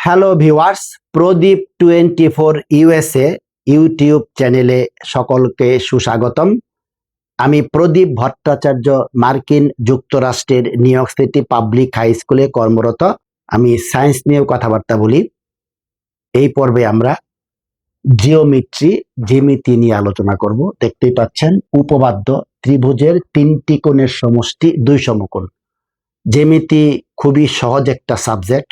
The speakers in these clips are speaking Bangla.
Hello viewers Pradip twenty four USA YouTube চ্যানেলে সকলকে সুস্বাগতম। আমি প্রদীপ ভট্টাচার্য, মার্কিন যুক্তরাষ্ট্রের নিউ সিটি পাবলিক হাই স্কুলে কর্মরত। আমি সায়েন্স নিয়েও কথাবার্তা বলি। এই পর্বে আমরা জিওমেট্রি জ্যামিতি নিয়ে আলোচনা করব। দেখতেই পাচ্ছেন, উপবাদ্য ত্রিভুজের তিনটি কোণের সমষ্টি দুই সমকোণ। জ্যামিতি খুবই সহজ একটা সাবজেক্ট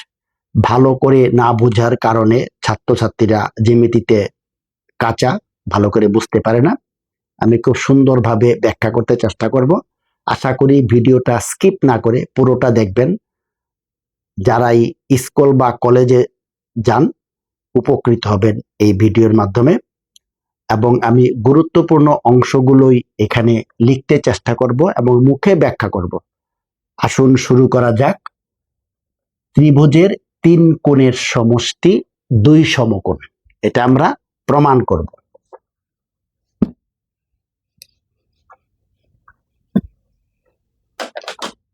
ভালো করে না বোঝার কারণে ছাত্রছাত্রীরা জ্যামিতিতে কাঁচা, ভালো করে বুঝতে পারে না। আমি খুব সুন্দরভাবে ব্যাখ্যা করতে চেষ্টা করব। আশা করি ভিডিওটা স্কিপ না করে পুরোটা দেখবেন। যারাই স্কুল বা কলেজে যান, উপকৃত হবেন এই ভিডিওর মাধ্যমে। এবং আমি গুরুত্বপূর্ণ অংশগুলোই এখানে লিখতে চেষ্টা করব এবং মুখে ব্যাখ্যা করব। আসুন শুরু করা যাক। ত্রিভুজের তিন কোণের সমষ্টি দুই সমকোণ। এটা আমরা প্রমাণ করব।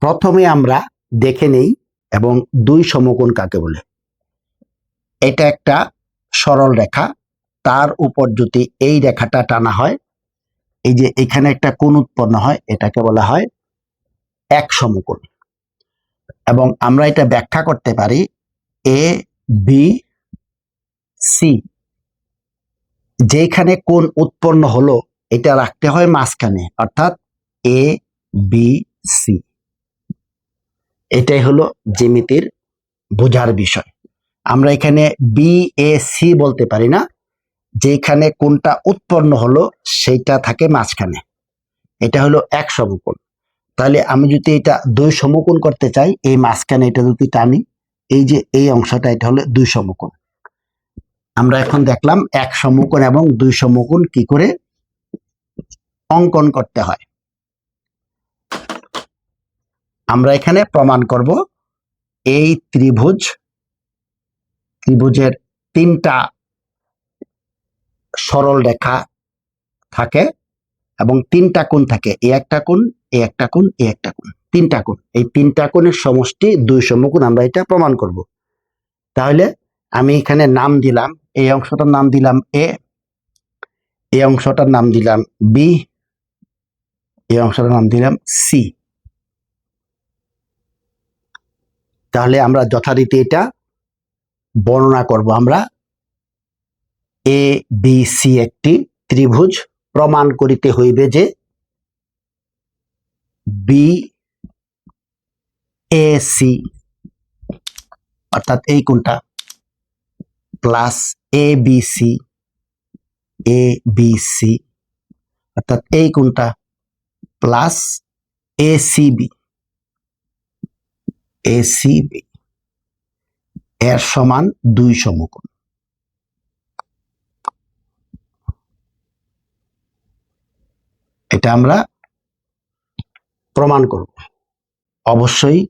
প্রথমে আমরা দেখে নেই এবং দুই সমকোণ কাকে বলে? এটা একটা সরল রেখা, তার উপর যদি এই রেখাটা টানা হয়, এই যে এখানে একটা কোণ উৎপন্ন হয়, এটাকে বলা হয় এক সমকোণ। এবং আমরা এটা ব্যাখ্যা করতে পারি এ বি সি যেখানে কোন উৎপন্ন হলো, এটা রাখতে হয় মাঝখানে, অর্থাৎ এ বি সি এটাই হলো জ্যামিতির বোঝার বিষয়। আমরা এখানে বি এ সি বলতে পারি না। যেখানে কোনটা উৎপন্ন হলো, সেইটা থাকে মাঝখানে। এটা হলো এক সমকোণ। তাহলে আমি যদি এটা দুই সমকোণ করতে চাই, এই মাঝখানে এটা যদি টানি এই যে এই অংশটা, এটা হলো দুই সমকোণ। আমরা এখন দেখলাম এক সমকোণ এবং দুই সমকোণ কি করে অঙ্কন করতে হয়। আমরা এখানে প্রমাণ করব এই ত্রিভুজ, ত্রিভুজের তিনটা সরল রেখা থাকে এবং তিনটা কোণ থাকে, এ একটা কোণ, এ একটা কোণ, এ একটা কোণ। তিনটা কোণ। এই তিনটা কোণের সমষ্টি দুই সমকোণ আমরা এটা প্রমাণ করব। তাহলে আমি এখানে নাম দিলাম, এই অংশটার নাম দিলাম এ এই অংশটার নাম দিলাম বি এই অংশটার নাম দিলাম সি তাহলে আমরা যথারীতি এটা বর্ণনা করব। আমরা এ বি সি একটি ত্রিভুজ প্রমাণ করিতে হইবে যে বি এ সি অর্থাৎ এই কোনটা? Plus A B C A B C অর্থাৎ এই কোনটা? Plus A C B A C B এর সমান দুই সমকোণ। এটা আমরা প্রমাণ করব। অবশ্যই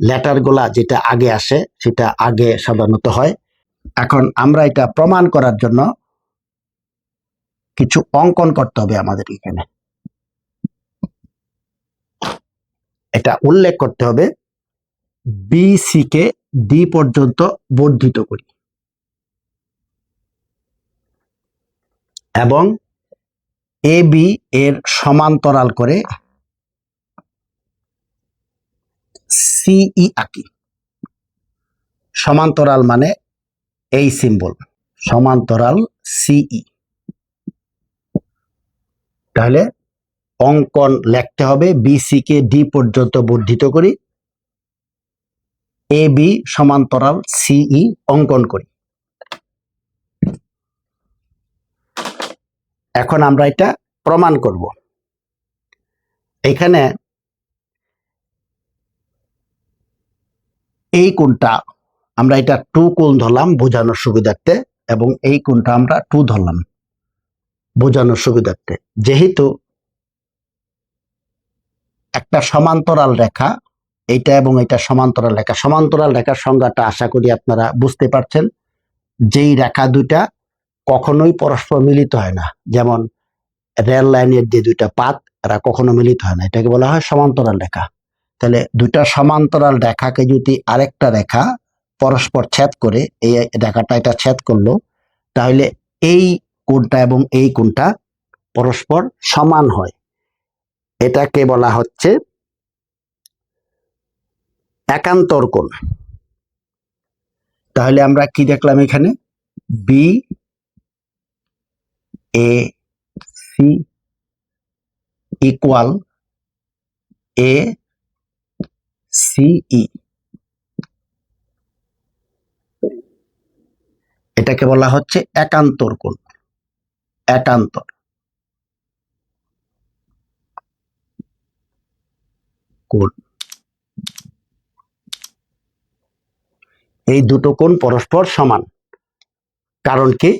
লেটার গোলা যেটা আগে আসে, সেটা আগে সাধারণত হয়। এখন আমরা এটা প্রমাণ করার জন্য কিছু অঙ্কন করতে হবে আমাদের এখানে। এটা উল্লেখ করতে হবে বিসি কে ডি পর্যন্ত বর্ধিত করি। এবং এ বি এর সমান্তরাল করে সিই আঁকি। সমান্তরাল মানে এই সিম্বল সমান্তরাল সিই তাহলে অঙ্কন লিখতে হবে বিসি কে ডি পর্যন্ত বর্ধিত করি। এ বি সমান্তরাল সিই অঙ্কন করি। এখন আমরা এটা প্রমাণ করব। এখানে এই কোণটা আমরা এটা টু কোণ ধরলাম, বোঝানোর সুবিধার্থে, এবং এই কোণটা আমরা টু ধরলাম, বোঝানোর সুবিধার্থে। যেহেতু একটা সমান্তরাল রেখা এটা এবং এটা সমান্তরাল রেখা, সমান্তরাল রেখার সংজ্ঞাটা আশা করি আপনারা বুঝতে পারছেন, যেই রেখা দুইটা কখনোই পরস্পর মিলিত হয় না। যেমন রেল লাইনের যে দুইটা পাত, এরা কখনো মিলিত হয় না। এটাকে বলা হয় সমান্তরাল রেখা। তাহলে দুইটা সমান্তরাল রেখাকে যদি আরেকটা রেখা পরস্পর ছেদ করে এই রেখাটা এটা ছেদ করল, তাহলে এই কোণটা এবং এই কোণটা পরস্পর সমান হয়। এটাকে বলা হচ্ছে একান্তর কোণ। তাহলে আমরা কি দেখলাম এখানে? B A C equal A C এটাকে বলা হচ্ছে একান্তর কোণ। একান্তর। কোণ। এই দুটো কোণ পরস্পর সমান। কারণ কি?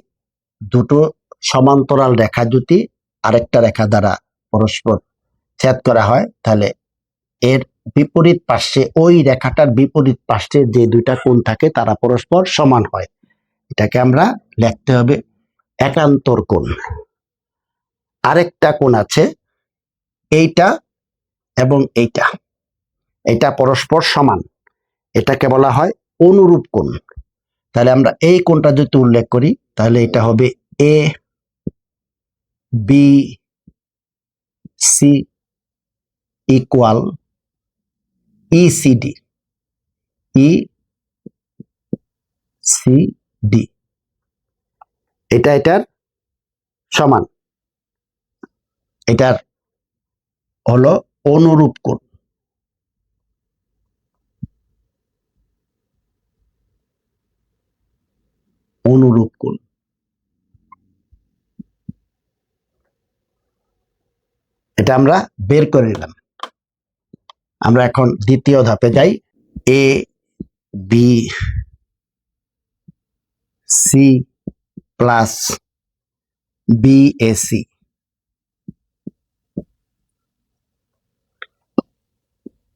দুটো সমান্তরাল রেখা যদি আরেকটা রেখা দ্বারা পরস্পর ছেদ করা হয়, তাহলে এর বিপরীত পার্শ্বে, ওই রেখাটার বিপরীত পার্শ্বে যে দুইটা কোণ থাকে তারা পরস্পর সমান হয়। এটাকে আমরা লিখতে হবে একান্তর কোণ। আরেকটা কোণ আছে, এইটা এবং এইটা। এটা পরস্পর সমান। এটাকে বলা হয় অনুরূপ কোণ। তাহলে আমরা এই কোণটা যদি উল্লেখ করি, তাহলে এটা হবে A B C equal E C D C D এটা এটার সমান। এটার হলো অনুরূপ কোণ। অনুরূপ কোণ। এটা আমরা বের করে নিলাম। আমরা এখন দ্বিতীয় ধাপে যাই। A B C plus B A C A C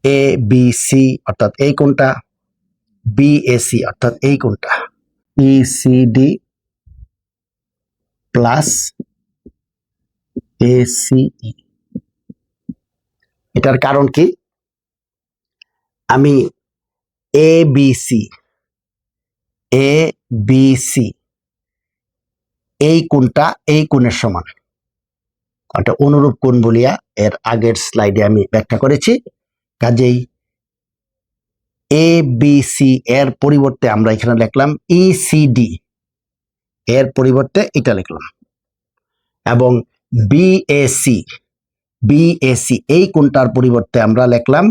A B C অর্থাৎ এই কোনটা বিএসি অর্থাৎ এই কোনটা ইসিডি প্লাস এ এসিই এটার কারণ কি? আমি A B C A B C এই কোণটা এই কোণের সমান। একটা অনুরূপ কোণ বলিয়া এর আগের স্লাইডে আমি ব্যাখ্যা করেছি। কাজেই এ বি সি এর পরিবর্তে আমরা এখানে লিখলাম ইসিডি এর পরিবর্তে এটা লিখলাম। এবং বিএসি বিএসি এই কোণটার পরিবর্তে আমরা লিখলাম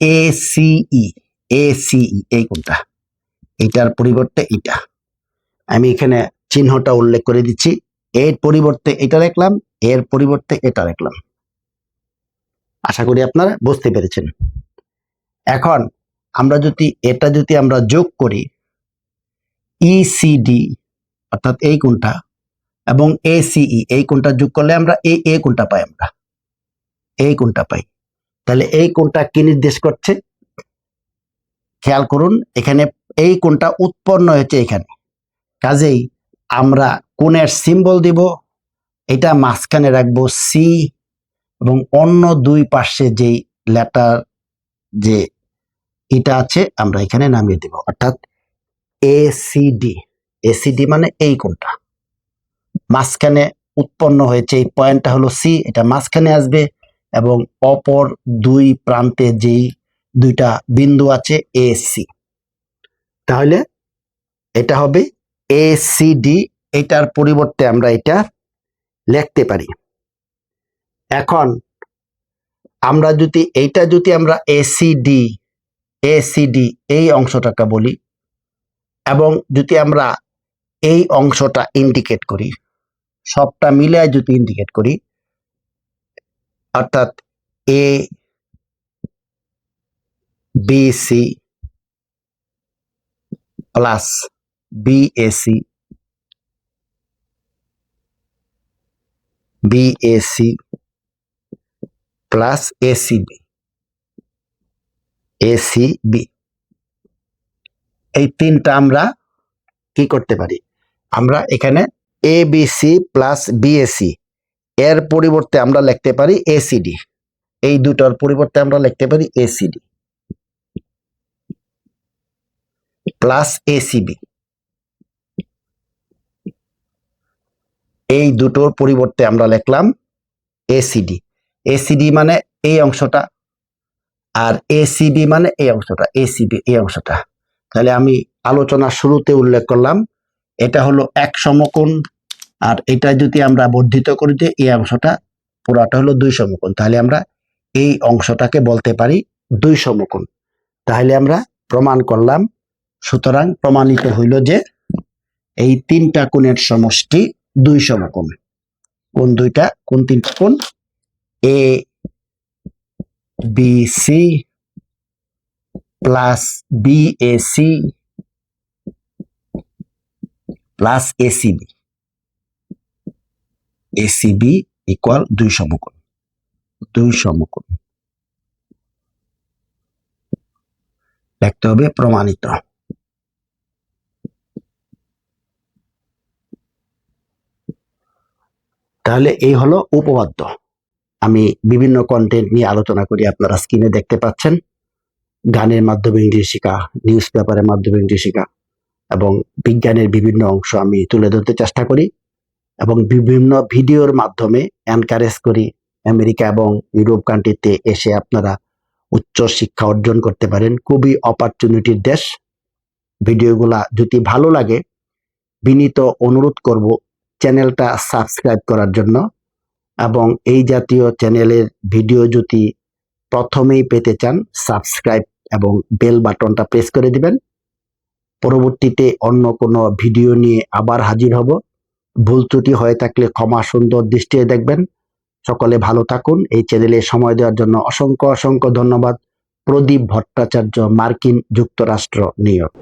এসিই এসিই এই কোনটা? এটার পরিবর্তে এটা। আমি এখানে চিহ্নটা উল্লেখ করে দিচ্ছি। এর পরিবর্তে এটা লিখলাম এর পরিবর্তে এটা লিখলাম আশা করি আপনারা বুঝতে পেরেছেন। এখন আমরা যদি, এটা যদি আমরা যোগ করি ইসিডি অর্থাৎ এই কোনটা, এবং এসিই এই কোনটা যোগ করলে আমরা, এই এ কোনটা পাই আমরা। এই কোনটা পাই। তাহলে এই কোণটা কি নির্দেশ করছে? খেয়াল করুন, এখানে এই কোণটা উৎপন্ন হয়েছে এখানে। কাজেই আমরা কোণের সিম্বল দিব, এটা মাঝখানে রাখব সি এবং অন্য দুই পাশে যেই লেটার যে এটা আছে, আমরা এখানে নামিয়ে দেব। অর্থাৎ এসিডি এসিডি মানে এই কোণটা। মাঝখানে উৎপন্ন হয়েছে, এই পয়েন্টটা হলো সি এটা মাঝখানে আসবে। এবং অপর দুই প্রান্তে যেই দুইটা বিন্দু আছে এ সি তাহলে এটা হবে এ সি ডি এটার পরিবর্তে আমরা এটা লিখতে পারি। এখন আমরা যদি, এইটা যদি আমরা এসিডি এসিডি এই অংশটাকে বলি এবং যদি আমরা এই অংশটা ইন্ডিকেট করি, সবটা মিলে যদি ইন্ডিকেট করি অর্থাৎ A B C plus B A C B A C plus A C B A C B এই তিনটা আমরা কি করতে পারি? আমরা এখানে A B C plus B A C এর পরিবর্তে আমরা লিখতে পারি এসিডি এই দুটোর পরিবর্তে আমরা লিখতে পারি এসিডি প্লাস এসিবি এই দুটোর পরিবর্তে আমরা লিখলাম এসিডি এসিডি মানে এই অংশটা আর এসিবি মানে এই অংশটা এসিবি এই অংশটা। তাহলে আমি আলোচনার শুরুতে উল্লেখ করলাম, এটা হলো এক সমকোণ আর এটা যদি আমরা বর্ধিত করি যে এই অংশটা পুরাটা হলো দুই সমকোণ, তাহলে আমরা এই অংশটাকে বলতে পারি দুই সমকোণ। তাহলে আমরা প্রমাণ করলাম, সুতরাং প্রমাণিত হইল যে এই তিনটা কোণের সমষ্টি দুই সমকোণ। কোন দুইটা কোন তিনটা কোণ, A, B, C, plus B, A, C, plus A C B A C B equal দুই সমকোণ। দুই সমকোণ। লিখতে হবে প্রমাণিত। তাহলে এই হলো উপপাদ্য। আমি বিভিন্ন কন্টেন্ট নিয়ে আলোচনা করি, আপনারা স্ক্রিনে দেখতে পাচ্ছেন। গানের মাধ্যমে ইংরেজি শেখা নিউজ পেপারের মাধ্যমে ইংরেজি শেখা, এবং বিজ্ঞানের বিভিন্ন অংশ আমি তুলে ধরতে চেষ্টা করি। এবং বিভিন্ন ভিডিওর মাধ্যমে এনকারেজ করি আমেরিকা এবং ইউরোপ কান্ট্রিতে এসে আপনারা উচ্চ শিক্ষা অর্জন করতে পারেন। খুবই অপরচুনিটির দেশ। ভিডিওগুলা যদি ভালো লাগে, বিনীত অনুরোধ করব চ্যানেলটা সাবস্ক্রাইব করার জন্য এবং এই জাতীয় চ্যানেলের ভিডিও যদি প্রথমেই পেতে চান সাবস্ক্রাইব এবং বেল বাটনটা প্রেস করে দিবেন। পরবর্তীতে অন্য কোনো ভিডিও নিয়ে আবার হাজির হব। ভুল ত্রুটি হয়ে থাকলে ক্ষমা সুন্দর দৃষ্টিতে দেখবেন। সকলে ভালো থাকুন। এই চ্যানেলে সময় দেওয়ার জন্য অসংখ্য অসংখ্য ধন্যবাদ। প্রদীপ ভট্টাচার্য, মার্কিন যুক্তরাষ্ট্র ইয়র্ক।